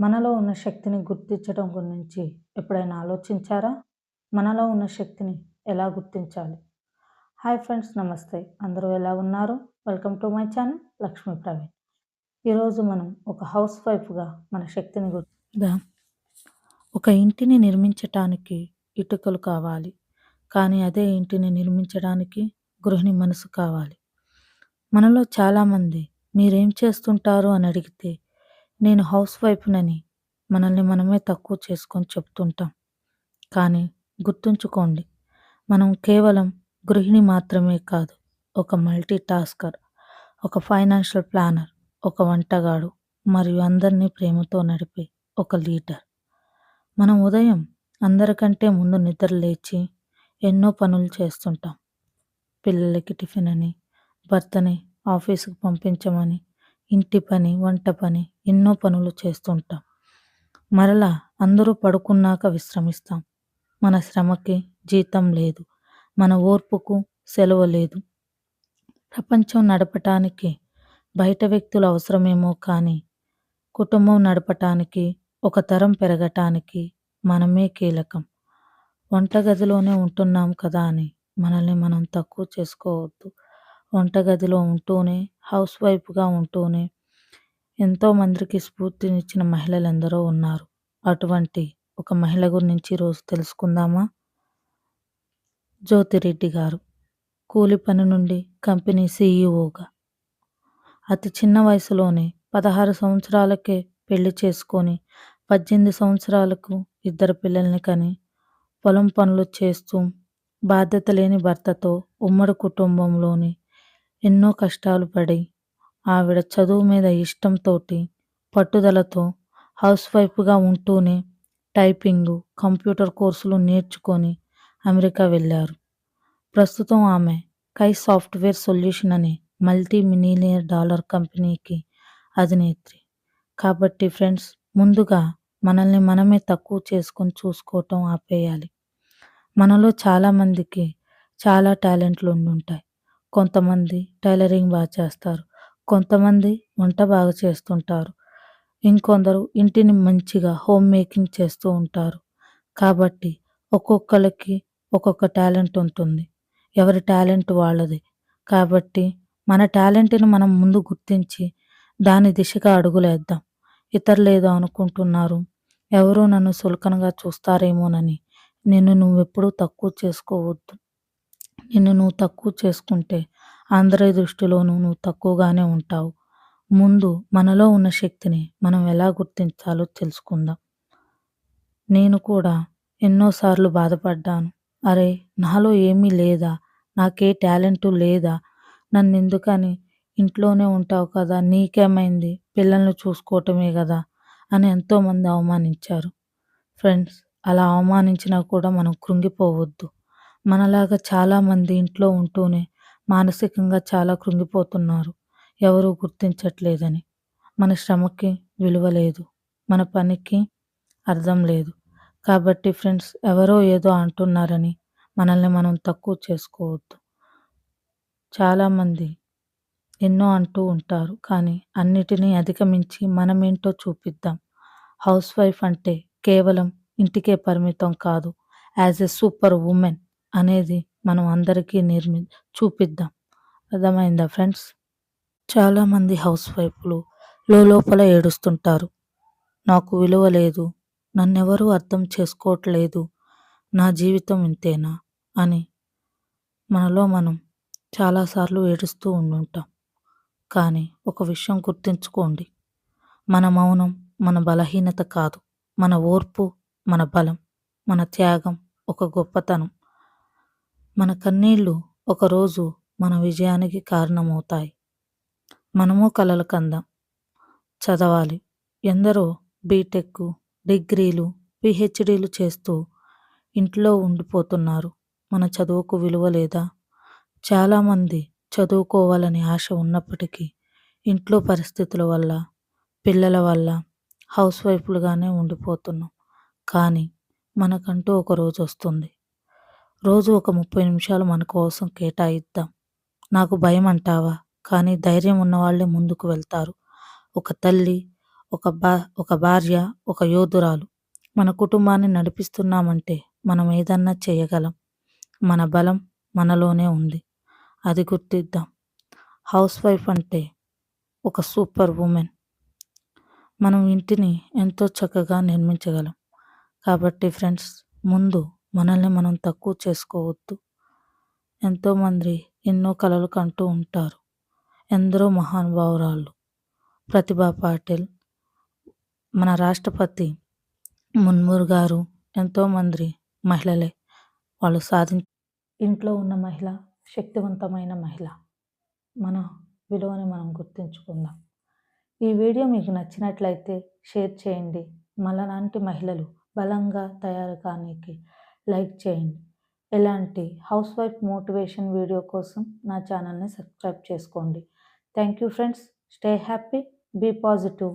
మనలో ఉన్న శక్తిని గుర్తించడం గురించి ఎప్పుడైనా ఆలోచించారా? మనలో ఉన్న శక్తిని ఎలా గుర్తించాలి? హాయ్ ఫ్రెండ్స్ నమస్తే. అందరూ ఎలా ఉన్నారు? Welcome to my channel Lakshmi Praveen. ఈరోజు మనం ఒక హౌస్ వైఫ్గా మన శక్తిని గుర్తిగా ఒక ఇంటిని నిర్మించటానికి ఇటుకలు కావాలి. కానీ అదే ఇంటిని నిర్మించడానికి గృహిణి మనసు కావాలి. మనలో చాలామంది మీరేం చేస్తుంటారు? అని అడిగితే నేను హౌస్ వైఫ్నని మనల్ని మనమే తక్కువ చేసుకొని చెప్తుంటాం. కానీ గుర్తుంచుకోండి మనం కేవలం గృహిణి మాత్రమే కాదు ఒక మల్టీ టాస్కర్ ఒక ఫైనాన్షియల్ ప్లానర్ ఒక వంటగాడు మరియు అందరినీ ప్రేమతో నడిపే ఒక లీడర్. మనం ఉదయం అందరికంటే ముందు నిద్ర లేచి ఎన్నో పనులు చేస్తుంటాం. పిల్లలకి టిఫిన్ అని భర్తని ఆఫీసుకు పంపించమని ఇంటి పని వంట పని ఎన్నో పనులు చేస్తుంటాం. మరలా అందరూ పడుకున్నాక విశ్రమిస్తాం. మన శ్రమకి జీతం లేదు. మన ఓర్పుకు సెలవు లేదు. ప్రపంచం నడపటానికి బయట వ్యక్తులు అవసరమేమో కానీ కుటుంబం నడపటానికి ఒక తరం పెరగటానికి మనమే కీలకం. వంటగదిలోనే ఉంటున్నాం కదా అని మనల్ని మనం తక్కువ చేసుకోవద్దు. వంటగదిలో ఉంటూనే హౌస్ వైఫ్గా ఉంటూనే ఎంతో మందికి స్ఫూర్తినిచ్చిన మహిళలు ఎందరో ఉన్నారు. అటువంటి ఒక మహిళ గురించి ఈరోజు తెలుసుకుందామా? జ్యోతిరెడ్డి గారు కూలి పని నుండి కంపెనీ సీఈఓగా. అతి చిన్న వయసులోనే పదహారు సంవత్సరాలకే పెళ్ళి చేసుకొని పద్దెనిమిది సంవత్సరాలకు ఇద్దరు పిల్లల్ని కని పొలం పనులు చేస్తూ బాధ్యత లేని భర్తతో ఉమ్మడి కుటుంబంలోని ఎన్నో కష్టాలు పడి ఆవిడ చదువు మీద ఇష్టంతోటి పట్టుదలతో హౌస్ వైఫ్గా ఉంటూనే టైపింగు కంప్యూటర్ కోర్సులు నేర్చుకొని అమెరికా వెళ్ళారు. ప్రస్తుతం ఆమె కై సాఫ్ట్వేర్ సొల్యూషన్ అనే మల్టీ మిలీనియర్ డాలర్ కంపెనీకి అధినేత్రి. కాబట్టి ఫ్రెండ్స్ ముందుగా మనల్ని మనమే తక్కువ చేసుకొని చూసుకోవటం ఆపేయాలి. మనలో చాలామందికి చాలా టాలెంట్లు ఉండుంటాయి. కొంతమంది టైలరింగ్ బాగా చేస్తారు. కొంతమంది వంట బాగా చేస్తుంటారు. ఇంకొందరు ఇంటిని మంచిగా హోమ్ మేకింగ్ చేస్తూ ఉంటారు. కాబట్టి ఒక్కొక్కరికి ఒక్కొక్క టాలెంట్ ఉంటుంది. ఎవరి టాలెంట్ వాళ్ళది. కాబట్టి మన టాలెంట్ని మనం ముందు గుర్తించి దాని దిశగా అడుగులేద్దాం. ఇతరులేదో అనుకుంటున్నారు. ఎవరు నన్ను సులకనగా చూస్తారేమోనని. నిన్ను నువ్వెప్పుడూ తక్కువ చేసుకోవద్దు. నిన్ను నువ్వు తక్కువ చేసుకుంటే అందరి దృష్టిలోనూ నువ్వు తక్కువగానే ఉంటావు. ముందు మనలో ఉన్న శక్తిని మనం ఎలా గుర్తించాలో తెలుసుకుందాం. నేను కూడా ఎన్నోసార్లు బాధపడ్డాను. అరే నాలో ఏమీ లేదా? నాకే టాలెంట్ లేదా? నన్ను ఎందుకని ఇంట్లోనే ఉంటావు కదా నీకేమైంది? పిల్లల్ని చూసుకోవటమే కదా అని ఎంతోమంది అవమానించారు. ఫ్రెండ్స్ అలా అవమానించినా కూడా మనం కృంగిపోవద్దు. మనలాగా చాలామంది ఇంట్లో ఉంటూనే మానసికంగా చాలా కృంగిపోతున్నారు. ఎవరు గుర్తించట్లేదని. మన శ్రమకి విలువ లేదు. మన పనికి అర్థం లేదు. కాబట్టి ఫ్రెండ్స్ ఎవరో ఏదో అంటున్నారని మనల్ని మనం తక్కువ చేసుకోవద్దు. చాలామంది ఎన్నో అంటూ ఉంటారు కానీ అన్నిటినీ అధిగమించి మనమేంటో చూపిద్దాం. హౌస్ వైఫ్ అంటే కేవలం ఇంటికే పరిమితం కాదు. యాజ్ ఎ సూపర్ ఉమెన్ అనేది మనం అందరికీ నిర్మి చూపిద్దాం. అర్థమైందా ఫ్రెండ్స్? చాలామంది హౌస్ వైఫ్లు లోపల ఏడుస్తుంటారు. నాకు విలువ లేదు. నన్నెవరూ అర్థం చేసుకోవట్లేదు. నా జీవితం ఇంతేనా? అని మనలో మనం చాలాసార్లు ఏడుస్తూ ఉండుంటాం. కానీ ఒక విషయం గుర్తుంచుకోండి. మన మౌనం మన బలహీనత కాదు. మన ఓర్పు మన బలం మన త్యాగం ఒక గొప్పతనం. మన కన్నీళ్ళు ఒకరోజు మన విజయానికి కారణమవుతాయి. మనము కలలు కందాం. చదవాలి. ఎందరో బీటెక్ డిగ్రీలు పిహెచ్డీలు చేస్తూ ఇంట్లో ఉండిపోతున్నారు. మన చదువుకు విలువ లేదా? చాలామంది చదువుకోవాలని ఆశ ఉన్నప్పటికీ ఇంట్లో పరిస్థితుల వల్ల పిల్లల వల్ల హౌస్ వైఫ్లుగానే ఉండిపోతున్నాం. కానీ మనకంటూ ఒక రోజు వస్తుంది. రోజు ఒక ముప్పై నిమిషాలు మన కోసం కేటాయిద్దాం. నాకు భయం అంటావా కానీ ధైర్యం ఉన్నవాళ్ళే ముందుకు వెళ్తారు. ఒక తల్లి ఒక బా ఒక భార్య ఒక యోధురాలు. మన కుటుంబాన్ని నడిపిస్తున్నామంటే మనం ఏదన్నా చేయగలం. మన బలం మనలోనే ఉంది. అది గుర్తిద్దాం. హౌస్ వైఫ్ అంటే ఒక సూపర్ ఉమెన్. మనం ఇంటిని ఎంతో చక్కగా నిర్మించగలం. కాబట్టి ఫ్రెండ్స్ ముందు మనల్ని మనం తక్కువ చేసుకోవద్దు. ఎంతోమంది ఎన్నో కళలు కంటూ ఉంటారు. ఎందరో మహానుభావురాళ్ళు. ప్రతిభా పాటిల్ మన రాష్ట్రపతి మున్మూర్ గారు ఎంతోమంది మహిళలే వాళ్ళు సాధించ ఇంట్లో ఉన్న మహిళ శక్తివంతమైన మహిళ. మన విలువని మనం గుర్తుంచుకుందాం. ఈ వీడియో మీకు నచ్చినట్లయితే షేర్ చేయండి. మనలాంటి మహిళలు బలంగా తయారు కానీకి లైక్ చేయండి. ఇలాంటి హౌస్ వైఫ్ మోటివేషన్ వీడియో కోసం నా ఛానల్ని సబ్స్క్రైబ్ చేసుకోండి. Thank you friends. Stay happy. Be positive.